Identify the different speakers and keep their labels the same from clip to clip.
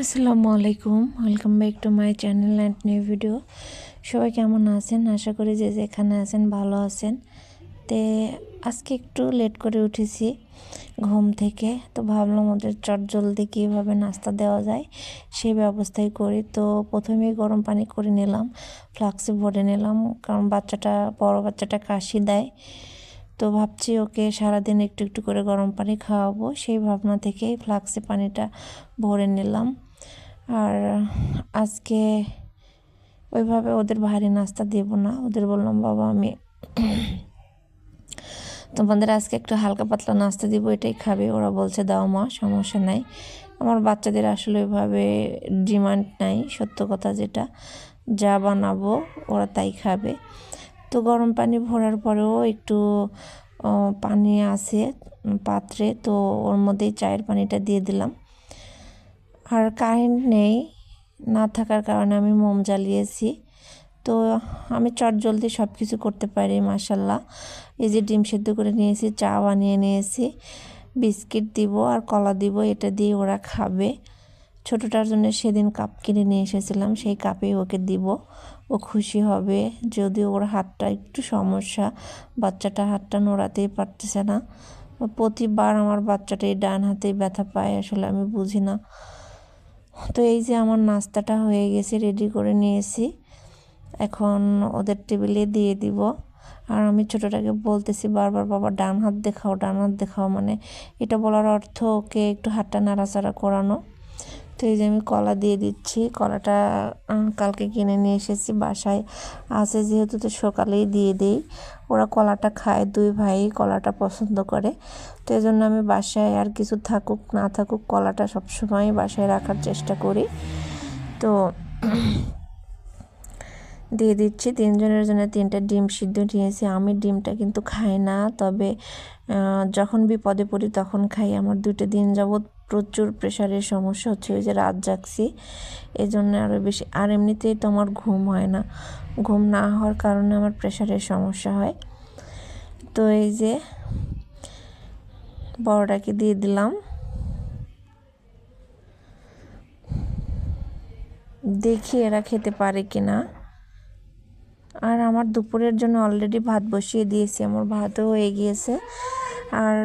Speaker 1: আসসালামু আলাইকুম। Welcome back to my channel and new video সবাই কেমন আছেন? আশা করি যে যেখানে আছেন ভালো আছেন। তে আজকে একটু লেট করে উঠেছি ঘুম থেকে। তো ভাবলাম ওদের চট জলদি কীভাবে নাস্তা দেওয়া যায় সেই ব্যবস্থাই করি। তো প্রথমেই গরম পানি করে নিলাম, ফ্লাক্সে ভরে নিলাম, কারণ বাচ্চাটা, বড় বাচ্চাটা কাশি দেয়। তো ভাবছি ওকে সারাদিন একটু একটু করে গরম পানি খাওয়াবো। সেই ভাবনা থেকেই ফ্লাক্সে পানিটা ভরে নিলাম। আর আজকে ওইভাবে ওদের ভারী নাস্তা দেব না। ওদের বললাম, বাবা, আমি তোমাদের আজকে একটু হালকা পাতলা নাস্তা দিব, এটাই খাবে। ওরা বলছে, দাও মা, সমস্যা নাই। আমার বাচ্চাদের আসলে ওইভাবে ডিমান্ড নাই, সত্য কথা যেটা। যা বানাবো ওরা তাই খাবে। তো গরম পানি ভরার পরেও একটু পানি আছে, পাত্রে। তো ওর মধ্যেই চায়ের পানিটা দিয়ে দিলাম। আর কারেন্ট নেই, না থাকার কারণে আমি মোম জ্বালিয়েছি। তো আমি চট জলদি সব কিছু করতে পারি মাসাল্লাহ এই যে ডিম সেদ্ধ করে নিয়েছি, চা বানিয়ে নিয়েছি। বিস্কিট দিব আর কলা দিব, এটা দিয়ে ওরা খাবে। ছোটোটার জন্য সেদিন কাপ কিনে নিয়ে এসেছিলাম, সেই কাপেই ওকে দিব। ও খুশি হবে যদি ওর হাতটা একটু সমস্যা, বাচ্চাটা হাতটা নড়াতেই পারতেছে না। প্রতিবার আমার বাচ্চাটা এই ডান হাতেই ব্যথা পায়, আসলে আমি বুঝি না। তো এই যে আমার নাস্তাটা হয়ে গেছে রেডি করে নিয়েছি। এখন ওদের টেবিলে দিয়ে দিব। আর আমি ছোটোটাকে বলতেছি, বারবার বাবা ডান হাত দেখাও, ডান হাত দেখাও। মানে এটা বলার অর্থ ওকে একটু হাতটা নাড়াচাড়া করানো। তো এই যে আমি কলা দিয়ে দিচ্ছি। কলাটা কালকে কিনে নিয়ে এসেছি, বাসায় আছে যেহেতু তো সকালেই দিয়ে দিই। ওরা কলাটা খায়, দুই ভাই কলাটা পছন্দ করে। তো এই জন্য আমি বাসায় আর কিছু থাকুক, না থাকুক কলাটা সবসময় বাসায় রাখার চেষ্টা করি। তো দিয়ে দিচ্ছি। তিনজনের জন্য তিনটা ডিম সিদ্ধ নিয়েছি। আমি ডিমটা কিন্তু খাই না, তবে যখন বিপদে পড়ি তখন খাই। আমার দুটো দিন যাবৎ প্রচুর প্রেশারের সমস্যা হচ্ছে ওই যে রাত জাগছি। এই জন্য আরও বেশি, আর এমনিতেই তো আমার ঘুম হয় না। ঘুম না হওয়ার কারণে আমার প্রেশারের সমস্যা হয়। তো এই যে বড়টাকে দিয়ে দিলাম। দেখি এরা খেতে পারে কি না আর আমার দুপুরের জন্য অলরেডি ভাত বসিয়ে দিয়েছি, আমার ভাতও হয়ে গিয়েছে। আর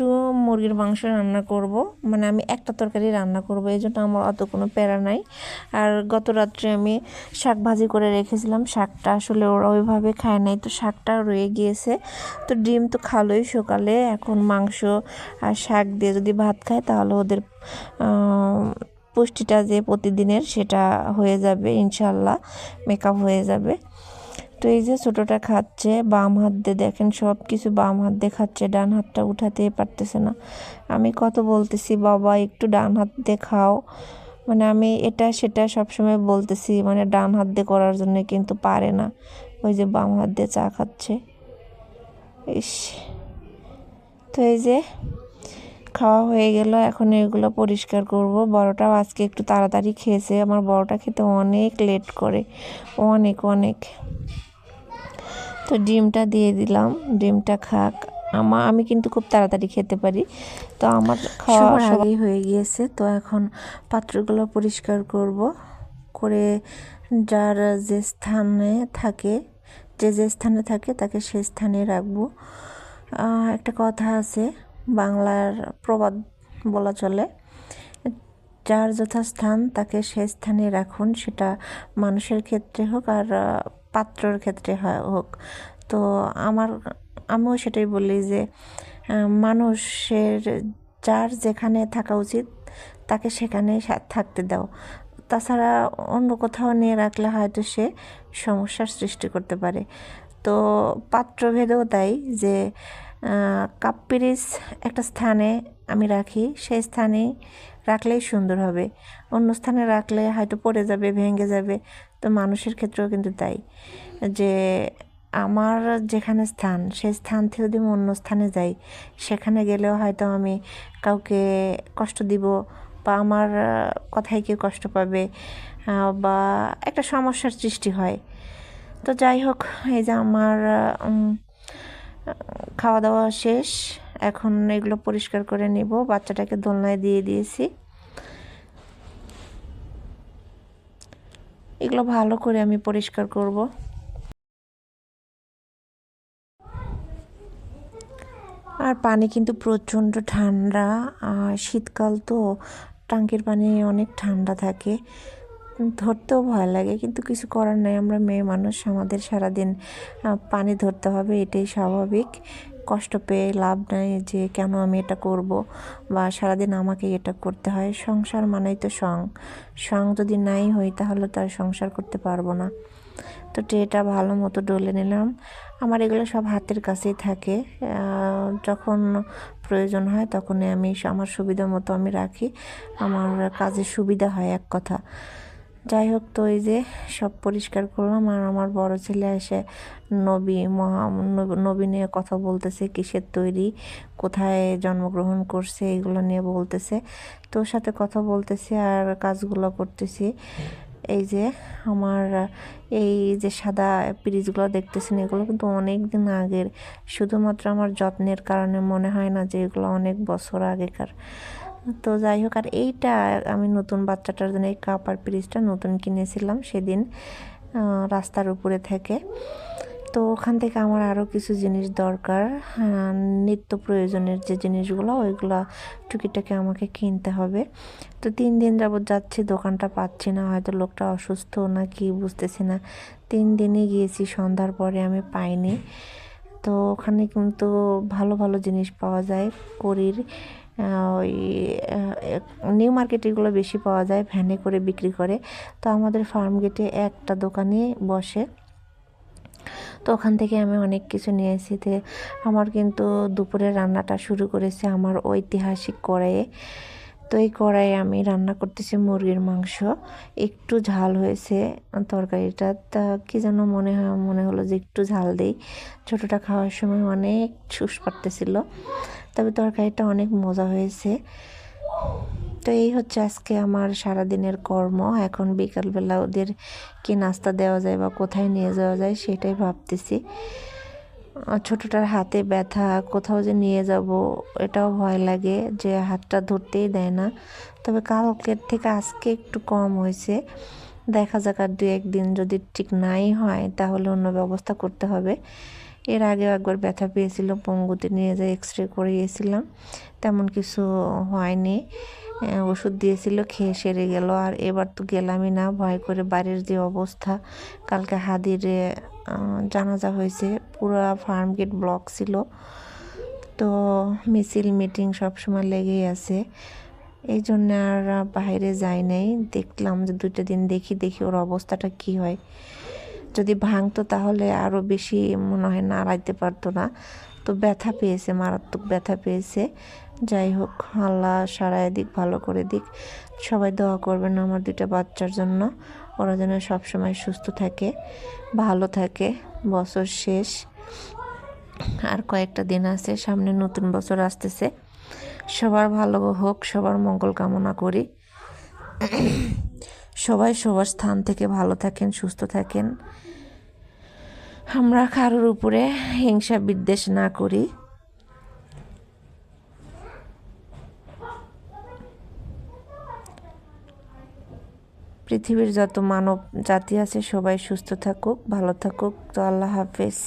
Speaker 1: একটু মুরগির মাংস রান্না করব। মানে আমি একটা তরকারি রান্না করব, এই জন্য আমার অত কোনো প্যারা নাই। আর গত রাত্রে আমি শাক ভাজি করে রেখেছিলাম, শাকটা আসলে ওরা ওইভাবে খায় নাই, তো শাকটা রয়ে গিয়েছে। তো ডিম তো খালোই সকালে, এখন মাংস আর শাক দিয়ে যদি ভাত খায়, তাহলে ওদের পুষ্টিটা যে প্রতিদিনের সেটা হয়ে যাবে, ইনশাল্লাহ মেকআপ হয়ে যাবে। তো এই যে ছোটোটা খাচ্ছে, বাম হাত দিয়ে দেখেন সব কিছু বাম হাত দিয়ে খাচ্ছে, ডান হাতটা উঠাতেই পারতেছে না। আমি কত বলতেছি, বাবা, একটু ডান হাত দিয়ে খাও। মানে আমি এটা সেটা সবসময় বলতেছি মানে ডান হাত দিয়ে করার জন্য কিন্তু পারে না। ওই যে বাম হাত দিয়ে চা খাচ্ছে। ইস। তো এই যে খাওয়া হয়ে গেল, এখন এগুলো পরিষ্কার করব। বড়টাও আজকে একটু তাড়াতাড়ি খেয়েছে, আমার বড়টা খেতে অনেক লেট করে, অনেক অনেক। তো ডিমটা দিয়ে দিলাম ডিমটা খাক। আমা আমি কিন্তু খুব তাড়াতাড়ি খেতে পারি। তো আমার খাওয়া আগেই হয়ে গিয়েছে তো এখন পাত্রগুলো পরিষ্কার করব। করে যার যে স্থানে থাকে যে যে স্থানে থাকে তাকে সে স্থানে রাখব। একটা কথা আছে বাংলার প্রবাদ বলা চলে যার যথাস্থান তাকে সে স্থানে রাখুন সেটা মানুষের ক্ষেত্রে হোক আর পাত্রর ক্ষেত্রে হোক। তো আমার, আমিও সেটাই বলি যে মানুষের যার যেখানে থাকা উচিত, তাকে সেখানে থাকতে দাও। তাছাড়া অন্য কোথাও নিয়ে রাখলে হয়তো সে সমস্যার সৃষ্টি করতে পারে। তো পাত্রভেদেও তাই যে কাপ পিরিস একটা স্থানে আমি রাখি, সেই স্থানে রাখলেই সুন্দর হবে। অন্য স্থানে রাখলে হয়তো পড়ে যাবে, ভেঙে যাবে। তো মানুষের ক্ষেত্রেও কিন্তু তাই। যে আমার যেখানে স্থান, সেই স্থান থেকে যদি আমি অন্য স্থানে যাই, সেখানে গেলেও হয়তো আমি কাউকে কষ্ট দিব বা আমার কথায় কেউ কষ্ট পাবে বা একটা সমস্যার সৃষ্টি হয়। তো যাই হোক, এই যে আমার খাওয়া দাওয়া শেষ, এখন এগুলো পরিষ্কার করে নিব। বাচ্চাটাকে দোলনায় দিয়ে দিয়েছি। এগুলো ভালো করে আমি পরিষ্কার করব। আর পানি কিন্তু প্রচণ্ড ঠান্ডা, আর শীতকাল তো টাঙ্কির পানি অনেক ঠান্ডা থাকে। ধরতেও ভয় লাগে, কিন্তু কিছু করার নাই। আমরা মেয়ে মানুষ, আমাদের সারাদিন পানি ধরতে হবে, এটাই স্বাভাবিক। কষ্ট পেয়ে লাভ নাই যে কেন আমি এটা করব বা সারাদিন আমাকে এটা করতে হয়। সংসার মানেই তো সং। সং যদি নাই হই তাহলে তো আর সংসার করতে পারব না। তো ট্রেটা ভালো মতো ডলে নিলাম। আমার এগুলো সব হাতের কাছেই থাকে। যখন প্রয়োজন হয় তখনই আমি আমার সুবিধা মতো আমি রাখি। আমার কাজের সুবিধা হয় এক কথা। যাই হোক তো এই যে সব পরিষ্কার করলাম আর আমার বড় ছেলে এসে নবী মহা, নব- নিয়ে কথা বলতেছে, কিসের তৈরি, কোথায় জন্মগ্রহণ করছে, এগুলো নিয়ে বলতেছে। তোর সাথে কথা বলতেছি আর কাজগুলো করতেছি। এই যে আমার, এই যে সাদা পিরিচগুলো দেখতেছেন, এগুলো কিন্তু অনেক দিন আগের। শুধুমাত্র আমার যত্নের কারণে মনে হয় না যে এগুলো অনেক বছর আগেকার। তো যাই হোক আর এইটা আমি নতুন বাচ্চাটার জন্য এই কাপ আর পিরিচটা নতুন কিনেছিলাম সেদিন রাস্তার উপরে থেকে। তো ওখান থেকে আমার আরও কিছু জিনিস দরকার নিত্য প্রয়োজনের যে জিনিসগুলো, ওইগুলো টুকিটাকি আমাকে কিনতে হবে। তো তিন দিন যাবত যাচ্ছি, দোকানটা পাচ্ছি না, হয়তো লোকটা অসুস্থ না কি বুঝতেছি না। তিন দিনে গিয়েছি, সন্ধ্যার পরে আমি পাইনি। তো ওখানে কিন্তু ভালো ভালো জিনিস পাওয়া যায় করির ওই নিউ মার্কেট এগুলো বেশি পাওয়া যায় ভ্যানে করে বিক্রি করে। তো আমাদের ফার্ম গেটে একটা দোকানে বসে। তো ওখান থেকে আমি অনেক কিছু নিয়ে এসেছি তো আমার কিন্তু দুপুরে রান্নাটা শুরু করেছে আমার ঐতিহাসিক কড়াইয়ে। তো এই কড়াইয়ে আমি রান্না করতেছি মুরগির মাংস। একটু ঝাল হয়েছে তরকারিটা। তা কি যেন মনে হয়, মনে হলো যে একটু ঝাল দেই। ছোটোটা খাওয়ার সময় অনেক ছুস পারতেছিল। তবে তরকারিটা অনেক মজা হয়েছে। তো এই হচ্ছে আজকে আমার সারাদিনের কর্ম। এখন বিকালবেলা ওদের কি নাস্তা দেওয়া যায় বা কোথায় নিয়ে যাওয়া যায় সেটাই ভাবতেছি। ছোটোটার হাতে ব্যথা, কোথাও যে নিয়ে যাব, এটাও ভয় লাগে যে হাতটা ধরতেই দেয় না। তবে কালকের থেকে আজকে একটু কম হয়েছে। দেখা যাক আর দু একদিন যদি ঠিক নাই হয়, তাহলে অন্য ব্যবস্থা করতে হবে। এর আগেও একবার ব্যথা পেয়েছিল, পঙ্গুতে নিয়ে যাই এক্স রে করিয়েছিলাম। তেমন কিছু হয়নি। ওষুধ দিয়েছিল, খেয়ে সেরে গেল। আর এবার তো গেলামই না, ভয় করে বাড়ির যে অবস্থা, কালকে হাদিরে জানাজা হয়েছে। পুরো ফার্ম গেট ব্লক ছিল। তো মিছিল মিটিং সবসময় লেগেই আছে। এই জন্য আর বাইরে যাই নাই। দেখলাম যে দুইটা দিন দেখি দেখি ওর অবস্থাটা কি হয়। যদি ভাঙতো তাহলে আরও বেশি মনে হয় নাড়াইতে পারতো না। তো ব্যথা পেয়েছে, মারাত্মক ব্যথা পেয়েছে। যাই হোক, আল্লাহ সারায় দিক ভালো করে দিক। সবাই দোয়া করবেন আমার দুইটা বাচ্চার জন্য। ওরা যেন সবসময় সুস্থ থাকে, ভালো থাকে। বছর শেষ। আর কয়েকটা দিন আছে, সামনে নতুন বছর আসতেছে। সবার ভালো হোক, সবার মঙ্গল কামনা করি। সবাই সবার স্থান থেকে ভালো থাকেন, সুস্থ থাকেন। আমরা কারোর উপরে হিংসা বিদ্বেষ না করি। পৃথিবীর যত মানব জাতি আছে সবাই সুস্থ থাকুক ভালো থাকুক। তো আল্লাহ হাফেজ।